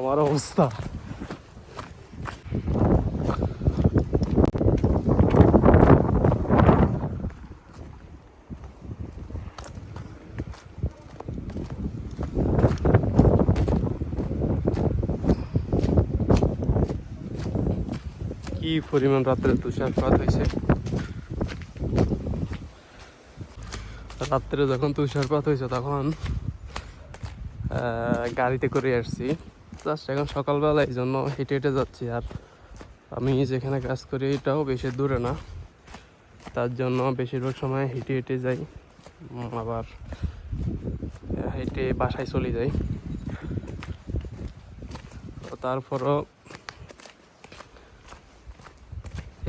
আমার অবস্থা। কি পরিমাণ রাত্রে তুষারপাত হয়েছে? রাত্রে যখন তুষারপাত হয়েছে তখন গাড়িতে করে আসছি। জাস্ট এখন সকালবেলা এই জন্য হেঁটে হেঁটে যাচ্ছি। আর আমি যেখানে কাজ করি এটাও বেশি দূরে না। তার জন্য বেশিরভাগ সময় হেঁটে হেঁটে যাই। আবার হেঁটে বাসায় চলে যাই। তারপরও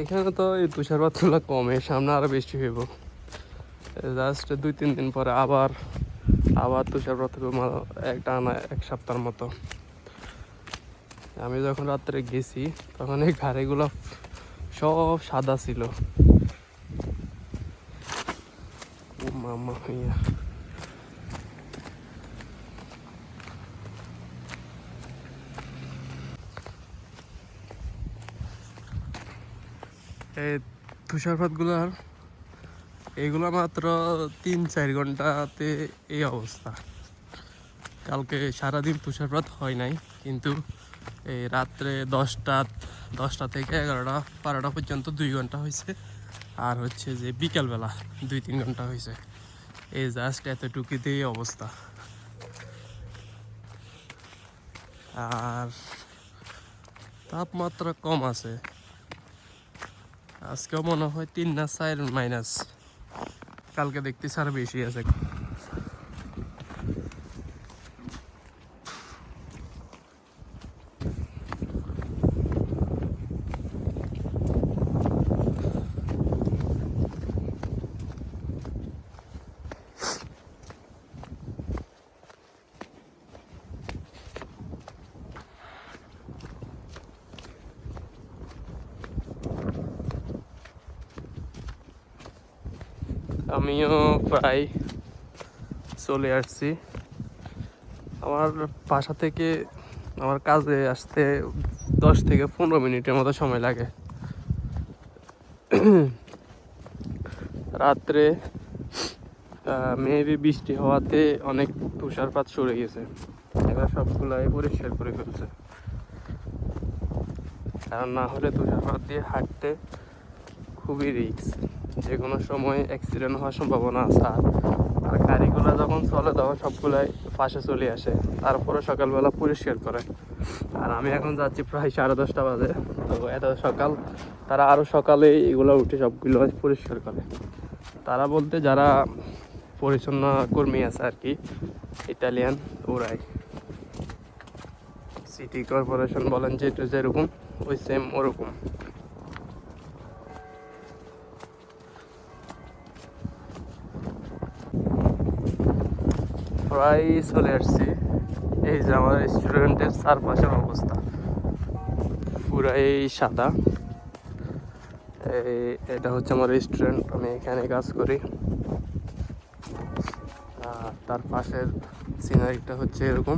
এখানে তো এই তুষারপাতগুলো কমে, সামনে আরও বেশি হইব। জাস্ট দুই তিন দিন পরে আবার আবার তুষারপাত একটা আনা এক সপ্তাহের মতো। আমি যখন রাত্রে গেছি, তখন এই গাড়িগুলো সব সাদা ছিল। এই তুষারপাতগুলোর এগুলো মাত্র তিন চার ঘন্টাতে এই অবস্থা। কালকে সারাদিন তুষারপাত হয় নাই, কিন্তু এই রাত্রে দশটা দশটা থেকে এগারোটা, বারোটা পর্যন্ত দুই ঘণ্টা হয়েছে। আর হচ্ছে যে বিকালবেলা দুই, তিন ঘণ্টা হয়েছে। এই জাস্ট এতটুকুতেই অবস্থা। আর তাপমাত্রা কম আছে। আজকেও মনে হয় তিন না চার মাইনাস কালকে দেখতে আরও বেশি আছে। আমিও প্রায় চলে আসছি। আমার বাসা থেকে আমার কাজে আসতে দশ থেকে পনেরো মিনিটের মতো সময় লাগে। রাত্রে মেবি বৃষ্টি হওয়াতে অনেক তুষারপাত সরে গেছে। এবার সবগুলাই পরিষ্কার করে ফেলছে। কারণ না হলে তুষারপাত দিয়ে হাঁটতে খুবই রিস্ক যে কোনো সময় অ্যাক্সিডেন্ট হওয়ার সম্ভাবনা আছে। আর গাড়িগুলো যখন চলে তখন সবগুলাই পাশে চলে আসে। তারপরে সকালবেলা পরিষ্কার করে। আর আমি এখন যাচ্ছি প্রায় সাড়ে দশটা বাজে। তো এত সকাল, তারা আরও সকালে এগুলো উঠে সবগুলো পরিষ্কার করে। তারা বলতে যারা পরিচ্ছন্ন কর্মী আছে আর কি, ইটালিয়ান ওরাই। সিটি কর্পোরেশন বলেন যেটু যেরকম, ওই সেম ওরকম। প্রায় চলে আসছি। এই যে আমার রেস্টুরেন্টের চারপাশের অবস্থা। পুরাই সাদা। এই, এটা হচ্ছে আমার রেস্টুরেন্ট আমি এখানে কাজ করি। তার পাশের সিনারিটা হচ্ছে এরকম।